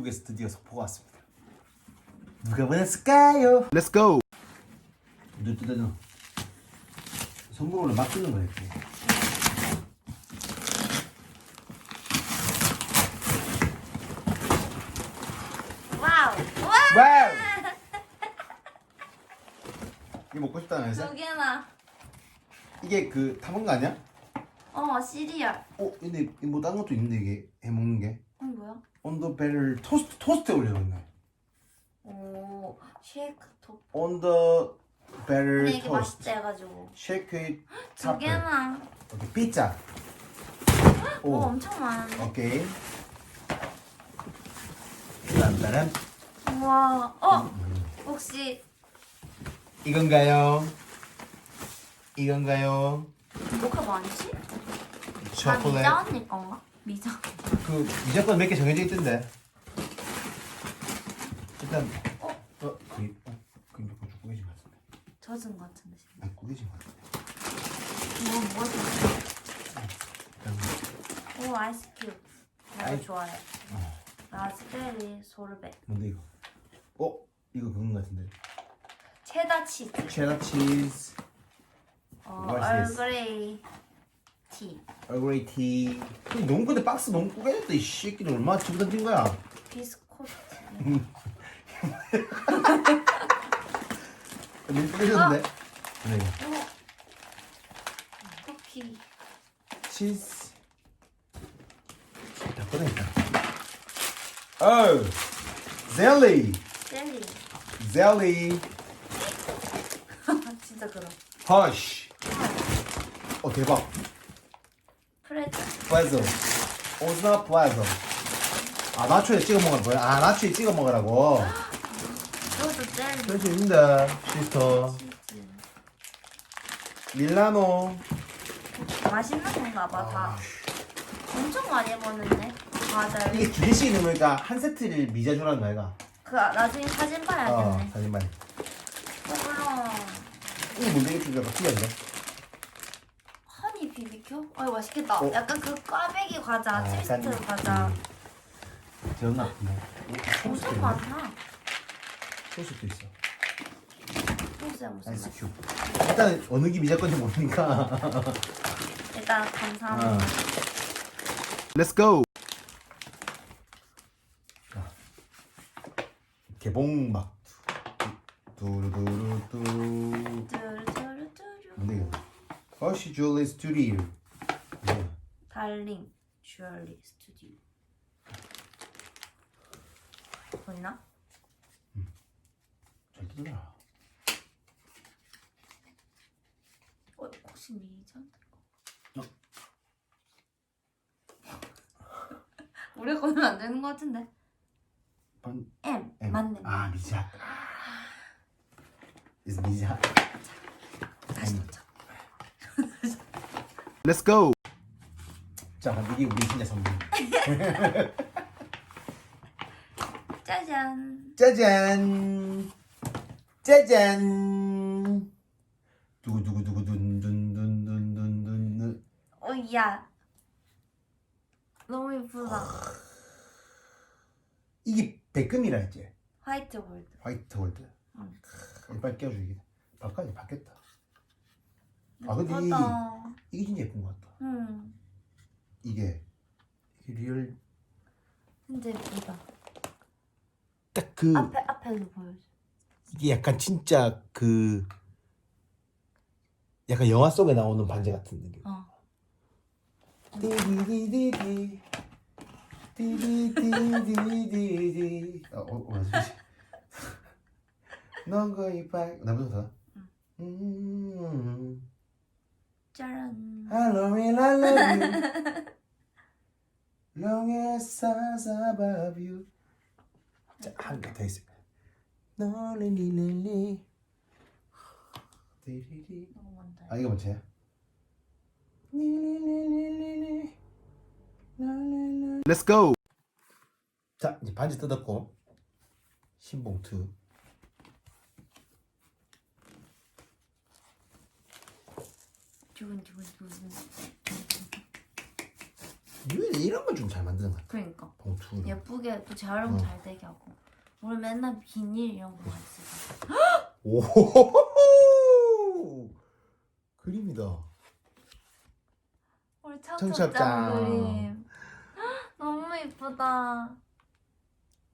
미국에서 드디어 속보가 왔습니다. 누가 보냈을까요? Let's go. 눈 뜯어져. 선물로 막 뜯는 거야 이렇게. 와우. 와. 와우! 이거 먹고 싶다는 해서? 두 개나. 이게 그 타먹는 거 아니야? 어 시리얼. 어 근데 뭐 다른 것도 있는데 이게 해 먹는 게 어 뭐야? 온더 배를 토스트 토스트에 올려놓네. 오 쉐이크 톱. 온더 배를 근데 이게 토스트. 맛있다 해가지고. 쉐이크 잇 두. 개나. 오케이 피자. 오 오 엄청 많은데. 오케이. 딴따란 우와. 어 혹시 이건가요? 이건가요? 뭐가 많지? 다 초콜릿. 미자 언니 건가? 미자. 그 무조건 몇개 정해져 있던데. 일단 어? 어 그, 어, 그 이거 꾸개진 것 같은데. 젖은 것 같은데. 지금. 꾸개진 것 같은데. 뭐? 일단 오 아이스 큐브. 내가 아이- 좋아해. 어, 라즈베리 소르베. 뭔데 이거? 어 이거 그건 것 같은데. 체다 치즈. 체다 치즈, 어? 얼그레이 티. 얼그레이 티. 근데 너무 근데 박스 너무 꾸겨졌다 이 새끼들 얼마나 집어 던진 거야? 비스코트. 너무 꾸겨졌는데? 네. 어. 쿠키. 치즈. 다 꺼내니까. 어, 젤리, 젤리. 젤리, 진짜 그럼. 허쉬. 어 대박. 플레저. 오즈나 플레저. 아 나초에 찍어 먹으라고. 거야? 아 나초에 찍어 먹으라고. 이것도 젤리. 그럴 수 있는데 시스터. 밀라노. 맛있는 건가 봐, 다. 엄청 많이 먹는데? 과자를. 이게 두 개씩 있는 거니까 한 세트를 미자 주라는 거야. 그, 나중에 사진 어, 봐야겠네. 사진만. 어, 물론. 이게 뭔데 이거 주가 특이한 비비큐? 어, 맛있겠다. 어. 약간 그 꽈배기 과자, 아, 트위스트 약간, 과자. 음, 기억나? 뭐. 소스도 엄청 있네. 소스도 있어. 소스에 무슨 아이스 맛? 큐브. 일단 어느 게 미자 건지 모르니까. 일단 어. 감사합니다. Let's go. 개봉 막. 두루두루뚜. 뚜루뚜루뚜루. 뭔데 이거? 허쉬 줄리 스튜디오. 달링 주얼리 스튜디오. 보이나? 잘 뜯어라. 어, 혹시 미자인가? 어. 우리 거는 안 되는 것 같은데. 반. M, M. 맞네. 아 미자. is 미자. 다시 넣자. Let's go. 자, 이게 우리 진짜 선물. 짜잔. 짜잔. 짜잔. 두구 두구 두구 둔둔둔둔둔둔둔. 어, 야. 너무 예쁘다. 이게 백금이라 했지. 화이트 골드. 화이트 골드. 응. 이빨 껴주기. 바꿔야지 바뀌었다. 아, 근데 이- 예쁘다. 이게 진짜 예쁜 것 같다. 응. 이게 이게 리얼 진짜 예쁘다. 딱 그 앞에 앞에도 보여줘. 이게 약간 진짜 그 약간 영화 속에 나오는 반지 같은 느낌. 어. 디디디디디 디디디디디디 어, 어, 맞지? 넌거 이빨 나보다 더. 음. 짜란. I love you, I love you. Long as I above you. 자, 한 개 더 있어. 너리리리리. 디리리. 너무 많다. 아 이거 뭐지? 리리리리리리. 라라라. Let's go. 자 이제 반지 뜯었고 신봉투 두근두근두근. 유일이 이런 걸좀잘 만드는 것 같아. 그러니까 봉투. 예쁘게 또 재활용 어. 잘 되게 하고 우리 맨날 비닐 이런 거만 쓰고 오. 그림이다. 우리 청첩장. 청첩장 그림 너무 이쁘다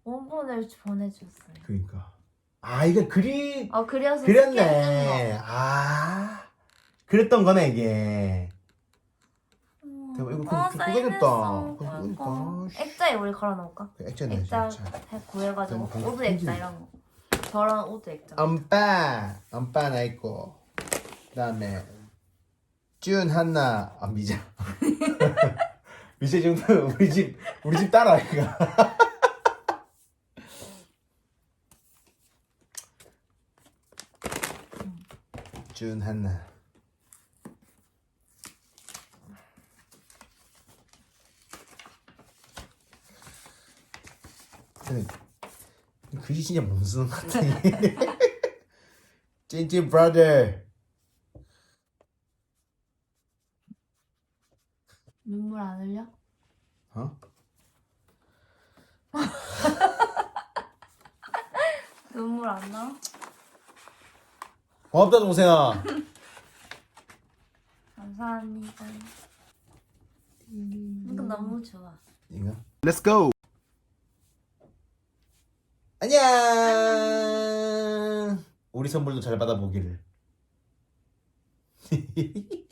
원본을 보내줬어요 그러니까. 아 이게 그리 어 그려서 그렸네. 아 그랬던 거네 이게. 대박, 이거 그- 어, 그- 사인했어. 그거겠다. 그러니까. 그러니까. 액자에 우리 걸어놓을까? 그 액자 진짜. 해 구해가지고 그- 오드 그- 액자 이런 거 저런 오드 액자 엄빠 엄빠 하나 있고 그다음에 준 하나 아 미자 미자 정도 우리 집 우리 집 딸 아이가 준 하나 글이 진짜 못 쓰는 것 같아 찐찐 브라더 눈물 안 흘려? 어? 눈물 안 나? 고맙다 동생아 감사합니다 이거 너무 좋아 이거 Let's go. 안녕. 우리 선물도 잘 받아보기를